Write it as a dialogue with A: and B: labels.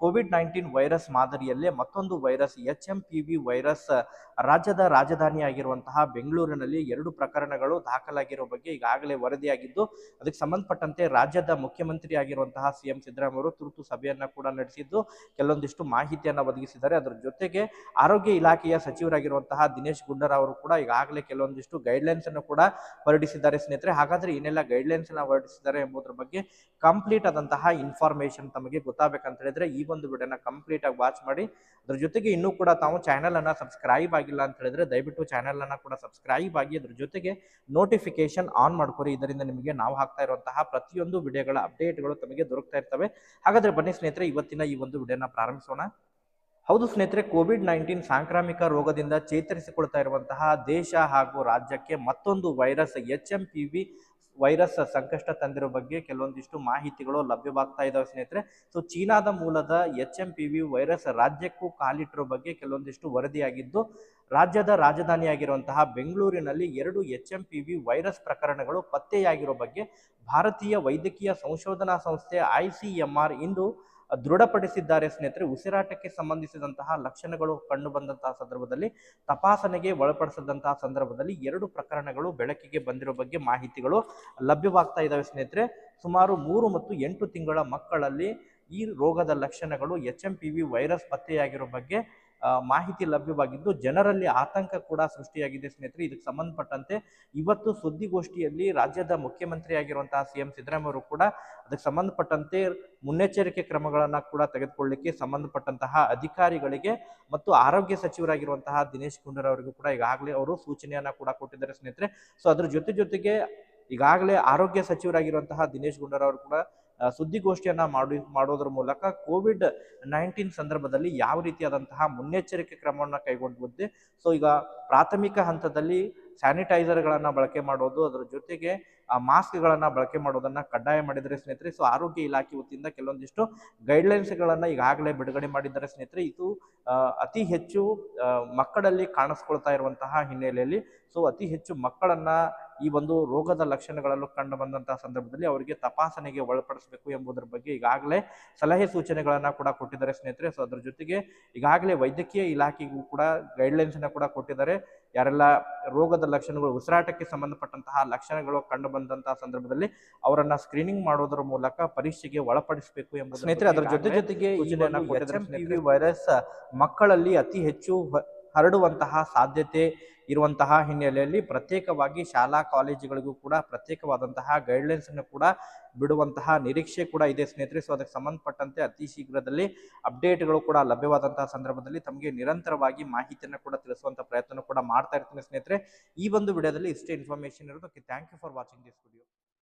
A: Covid nineteen virus ಮಾದರಿಯಲ್ಲೇ ಮತ್ತೊಂದು virus H M P V virus, ರಾಜ್ಯದ ರಾಜಧಾನಿಯಾಗಿರುವಂತಹ ಬೆಂಗಳೂರಿನಲ್ಲಿ ಎರಡು ಪ್ರಕರಣಗಳು ದಾಖಲಾಗಿರುವ ಬಗ್ಗೆ ಈಗಾಗಲೇ ವರದಿಯಾಗಿದ್ದು, ಅದಕ್ಕೆ ಸಂಬಂಧಪಟ್ಟಂತೆ ರಾಜ್ಯದ ಮುಖ್ಯಮಂತ್ರಿ ಆಗಿರುವಂತಹ ಸಿ ಎಂ ಅವರು ತುರ್ತು ಸಭೆಯನ್ನ ಕೂಡ ನಡೆಸಿದ್ದು, ಕೆಲವೊಂದಿಷ್ಟು ಮಾಹಿತಿಯನ್ನ ಒದಗಿಸಿದ್ದಾರೆ. ಅದರ ಜೊತೆಗೆ ಆರೋಗ್ಯ ಇಲಾಖೆಯ ಸಚಿವರಾಗಿರುವಂತಹ ದಿನೇಶ್ ಗುಂಡೂರಾವ್ ಅವರು ಕೂಡ ಈಗಾಗಲೇ ಕೆಲವೊಂದಿಷ್ಟು ಗೈಡ್ಲೈನ್ಸ್ ಅನ್ನು ಕೂಡ ಹೊರಡಿಸಿದ್ದಾರೆ ಸ್ನೇಹಿತರೆ. ಹಾಗಾದ್ರೆ ಏನೆಲ್ಲ ಗೈಡ್ಲೈನ್ಸ್ ಅನ್ನ ಹೊರಡಿಸಿದ್ದಾರೆ ಎಂಬುದರ ಬಗ್ಗೆ ಕಂಪ್ಲೀಟ್ ಆದಂತಹ ಇನ್ಫಾರ್ಮೇಶನ್ ತಮಗೆ ಗೊತ್ತಾಗಬೇಕಂತ ಹೇಳಿದ್ರೆ, ಈ ಒಂದು ವಿಡಿಯೋನ ಕಂಪ್ಲೀಟ್ ಆಗಿ ವಾಚ್ ಮಾಡಿ, ಅದ್ರ ಜೊತೆಗೆ ಇನ್ನೂ ಕೂಡ ತಾವು ಚಾನಲ್ ಅನ್ನ ಸಬ್ಸ್ಕ್ರೈಬ್ ಆಗಿಲ್ಲ ಅಂತ ಹೇಳಿದ್ರೆ ದಯವಿಟ್ಟು ಚಾನಲ್ ಅನ್ನ ಕೂಡ ಸಬ್ಸ್ಕ್ರೈಬ್ ಆಗಿ ಅದ್ರ ಜೊತೆಗೆ ನೋಟಿಫಿಕೇಶನ್ ಆನ್ ಮಾಡ್ಕೊರಿ. ಇದರಿಂದ ನಿಮಗೆ ನಾವು ಹಾಕ್ತಾ ಇರುವಂತಹ ಪ್ರತಿಯೊಂದು ವಿಡಿಯೋಗಳ ಅಪ್ಡೇಟ್ಗಳು ತಮಗೆ ದೊರಕ್ತಾ ಇರ್ತವೆ. ಹಾಗಾದ್ರೆ ಬನ್ನಿ ಸ್ನೇಹಿತರೆ, ಇವತ್ತಿನ ಈ ಒಂದು ವಿಡಿಯೋನ ಪ್ರಾರಂಭಿಸೋಣ. ಹೌದು ಸ್ನೇಹಿತರೆ ಕೋವಿಡ್ ನೈನ್ಟೀನ್ ಸಾಂಕ್ರಾಮಿಕ ರೋಗದಿಂದ ಚೇತರಿಸಿಕೊಳ್ತಾ ಇರುವಂತಹ ದೇಶ ಹಾಗೂ ರಾಜ್ಯಕ್ಕೆ ಮತ್ತೊಂದು virus H M P V virus ಸಂಕಷ್ಟ ತಂದಿರೋ ಬಗ್ಗೆ ಕೆಲವೊಂದಿಷ್ಟು ಮಾಹಿತಿಗಳು ಲಭ್ಯವಾಗ್ತಾ ಇದಾವೆ ಸ್ನೇಹಿತರೆ. ಸೊ ಚೀನಾದ ಮೂಲದ H M P V virus ರಾಜ್ಯಕ್ಕೂ ಕಾಲಿಟ್ಟಿರೋ ಬಗ್ಗೆ ಕೆಲವೊಂದಿಷ್ಟು ವರದಿಯಾಗಿದ್ದು, ರಾಜ್ಯದ ರಾಜಧಾನಿಯಾಗಿರುವಂತಹ ಬೆಂಗಳೂರಿನಲ್ಲಿ ಎರಡು H M P V virus ಪ್ರಕರಣಗಳು ಪತ್ತೆಯಾಗಿರೋ ಬಗ್ಗೆ ಭಾರತೀಯ ವೈದ್ಯಕೀಯ ಸಂಶೋಧನಾ ಸಂಸ್ಥೆ ಐ ಸಿ ಎಂ ಆರ್ ಇಂದು ದೃಢಪಡಿಸಿದ್ದಾರೆ ಸ್ನೇಹಿತರೆ. ಉಸಿರಾಟಕ್ಕೆ ಸಂಬಂಧಿಸಿದಂತಹ ಲಕ್ಷಣಗಳು ಕಂಡು ಸಂದರ್ಭದಲ್ಲಿ, ತಪಾಸಣೆಗೆ ಒಳಪಡಿಸಿದಂತಹ ಸಂದರ್ಭದಲ್ಲಿ ಎರಡು ಪ್ರಕರಣಗಳು ಬೆಳಕಿಗೆ ಬಂದಿರೋ ಬಗ್ಗೆ ಮಾಹಿತಿಗಳು ಲಭ್ಯವಾಗ್ತಾ ಇದ್ದಾವೆ ಸ್ನೇಹಿತರೆ. ಸುಮಾರು ಮೂರು ಮತ್ತು ಎಂಟು ತಿಂಗಳ ಮಕ್ಕಳಲ್ಲಿ ಈ ರೋಗದ ಲಕ್ಷಣಗಳು H M P V virus ಪತ್ತೆಯಾಗಿರೋ ಬಗ್ಗೆ ಮಾಹಿತಿ ಲಭ್ಯವಾಗಿದ್ದು ಜನರಲ್ಲಿ ಆತಂಕ ಕೂಡ ಸೃಷ್ಟಿಯಾಗಿದೆ ಸ್ನೇಹಿತರೆ. ಇದಕ್ಕೆ ಸಂಬಂಧಪಟ್ಟಂತೆ ಇವತ್ತು ಸುದ್ದಿಗೋಷ್ಠಿಯಲ್ಲಿ ರಾಜ್ಯದ ಮುಖ್ಯಮಂತ್ರಿ ಆಗಿರುವಂತಹ ಸಿ ಎಂ ಸಿದ್ದರಾಮಯ್ಯ ಕೂಡ ಅದಕ್ಕೆ ಸಂಬಂಧಪಟ್ಟಂತೆ ಮುನ್ನೆಚ್ಚರಿಕೆ ಕ್ರಮಗಳನ್ನು ಕೂಡ ತೆಗೆದುಕೊಳ್ಳಿಕ್ಕೆ ಸಂಬಂಧಪಟ್ಟಂತಹ ಅಧಿಕಾರಿಗಳಿಗೆ ಮತ್ತು ಆರೋಗ್ಯ ಸಚಿವರಾಗಿರುವಂತಹ ದಿನೇಶ್ ಗುಂಡೂರಾವ್ ಅವರಿಗೂ ಕೂಡ ಈಗಾಗಲೇ ಅವರು ಸೂಚನೆಯನ್ನ ಕೂಡ ಕೊಟ್ಟಿದ್ದಾರೆ ಸ್ನೇಹಿತರೆ. ಸೊ ಅದ್ರ ಜೊತೆ ಜೊತೆಗೆ ಈಗಾಗಲೇ ಆರೋಗ್ಯ ಸಚಿವರಾಗಿರುವಂತಹ ದಿನೇಶ್ ಗುಂಡೂರಾವ್ ಅವರು ಕೂಡ ಸುದ್ದಿಗೋಷ್ಠಿಯನ್ನ ಮಾಡಿ, ಮಾಡೋದ್ರ ಮೂಲಕ ಕೋವಿಡ್ ನೈನ್ಟೀನ್ ಸಂದರ್ಭದಲ್ಲಿ ಯಾವ ರೀತಿಯಾದಂತಹ ಮುನ್ನೆಚ್ಚರಿಕೆ ಕ್ರಮವನ್ನು ಕೈಗೊಂಡಿದ್ದೆ ಸೊ ಈಗ ಪ್ರಾಥಮಿಕ ಹಂತದಲ್ಲಿ ಸ್ಯಾನಿಟೈಸರ್ಗಳನ್ನು ಬಳಕೆ ಮಾಡೋದು, ಅದರ ಜೊತೆಗೆ ಮಾಸ್ಕ್ಗಳನ್ನ ಬಳಕೆ ಮಾಡೋದನ್ನ ಕಡ್ಡಾಯ ಮಾಡಿದರೆ ಸ್ನೇಹಿತರೆ. ಸೊ ಆರೋಗ್ಯ ಇಲಾಖೆ ವತಿಯಿಂದ ಕೆಲವೊಂದಿಷ್ಟು ಗೈಡ್ಲೈನ್ಸ್ಗಳನ್ನು ಈಗಾಗಲೇ ಬಿಡುಗಡೆ ಮಾಡಿದ್ದಾರೆ ಸ್ನೇಹಿತರೆ. ಇದು ಅತಿ ಹೆಚ್ಚು ಮಕ್ಕಳಲ್ಲಿ ಕಾಣಿಸ್ಕೊಳ್ತಾ ಇರುವಂತಹ ಹಿನ್ನೆಲೆಯಲ್ಲಿ ಸೊ ಅತಿ ಹೆಚ್ಚು ಮಕ್ಕಳನ್ನ ಈ ಒಂದು ರೋಗದ ಲಕ್ಷಣಗಳನ್ನು ಕಂಡು ಬಂದಂತಹ ಸಂದರ್ಭದಲ್ಲಿ ಅವರಿಗೆ ತಪಾಸಣೆಗೆ ಒಳಪಡಿಸಬೇಕು ಎಂಬುದರ ಬಗ್ಗೆ ಈಗಾಗಲೇ ಸಲಹೆ ಸೂಚನೆಗಳನ್ನ ಕೂಡ ಕೊಟ್ಟಿದ್ದಾರೆ ಸ್ನೇಹಿತರೆ. ಸೊ ಅದ್ರ ಜೊತೆಗೆ ಈಗಾಗಲೇ ವೈದ್ಯಕೀಯ ಇಲಾಖೆಗೂ ಕೂಡ ಗೈಡ್ಲೈನ್ಸ್ ಅನ್ನ ಕೂಡ ಕೊಟ್ಟಿದ್ದಾರೆ. ಯಾರೆಲ್ಲ ರೋಗದ ಲಕ್ಷಣಗಳು ಉಸಿರಾಟಕ್ಕೆ ಸಂಬಂಧಪಟ್ಟಂತಹ ಲಕ್ಷಣಗಳು ಕಂಡು ಬಂದಂತಹ ಸಂದರ್ಭದಲ್ಲಿ ಅವರನ್ನ ಸ್ಕ್ರೀನಿಂಗ್ ಮಾಡೋದ್ರ ಮೂಲಕ ಪರೀಕ್ಷೆಗೆ ಒಳಪಡಿಸಬೇಕು ಎಂಬ ಸ್ನೇಹಿತರೆ ಅದರ ಜೊತೆ ಜೊತೆಗೆ ವೈರಸ್ ಮಕ್ಕಳಲ್ಲಿ ಅತಿ ಹೆಚ್ಚು ಹರಡುವಂತಹ ಸಾಧ್ಯತೆ ಇರುವಂತಹ ಹಿನ್ನೆಲೆಯಲ್ಲಿ ಪ್ರತ್ಯೇಕವಾಗಿ ಶಾಲಾ ಕಾಲೇಜುಗಳಿಗೂ ಕೂಡ ಪ್ರತ್ಯೇಕವಾದಂತಹ ಗೈಡ್ಲೈನ್ಸ್ ಅನ್ನು ಕೂಡ ಬಿಡುವಂತಹ ನಿರೀಕ್ಷೆ ಕೂಡ ಇದೆ ಸ್ನೇಹಿತರೆ. ಸೊ ಅದಕ್ಕೆ ಸಂಬಂಧಪಟ್ಟಂತೆ ಅತಿ ಶೀಘ್ರದಲ್ಲಿ ಅಪ್ಡೇಟ್ಗಳು ಕೂಡ ಲಭ್ಯವಾದಂತಹ ಸಂದರ್ಭದಲ್ಲಿ ತಮಗೆ ನಿರಂತರವಾಗಿ ಮಾಹಿತಿಯನ್ನು ಕೂಡ ತಿಳಿಸುವಂತಹ ಪ್ರಯತ್ನ ಕೂಡ ಮಾಡ್ತಾ ಇರ್ತೀನಿ ಸ್ನೇಹಿತರೆ. ಈ ಒಂದು ವಿಡಿಯೋದಲ್ಲಿ ಇಷ್ಟೇ ಇನ್ಫಾರ್ಮೇಶನ್ ಇರೋದಕ್ಕೆ thank you for watching this video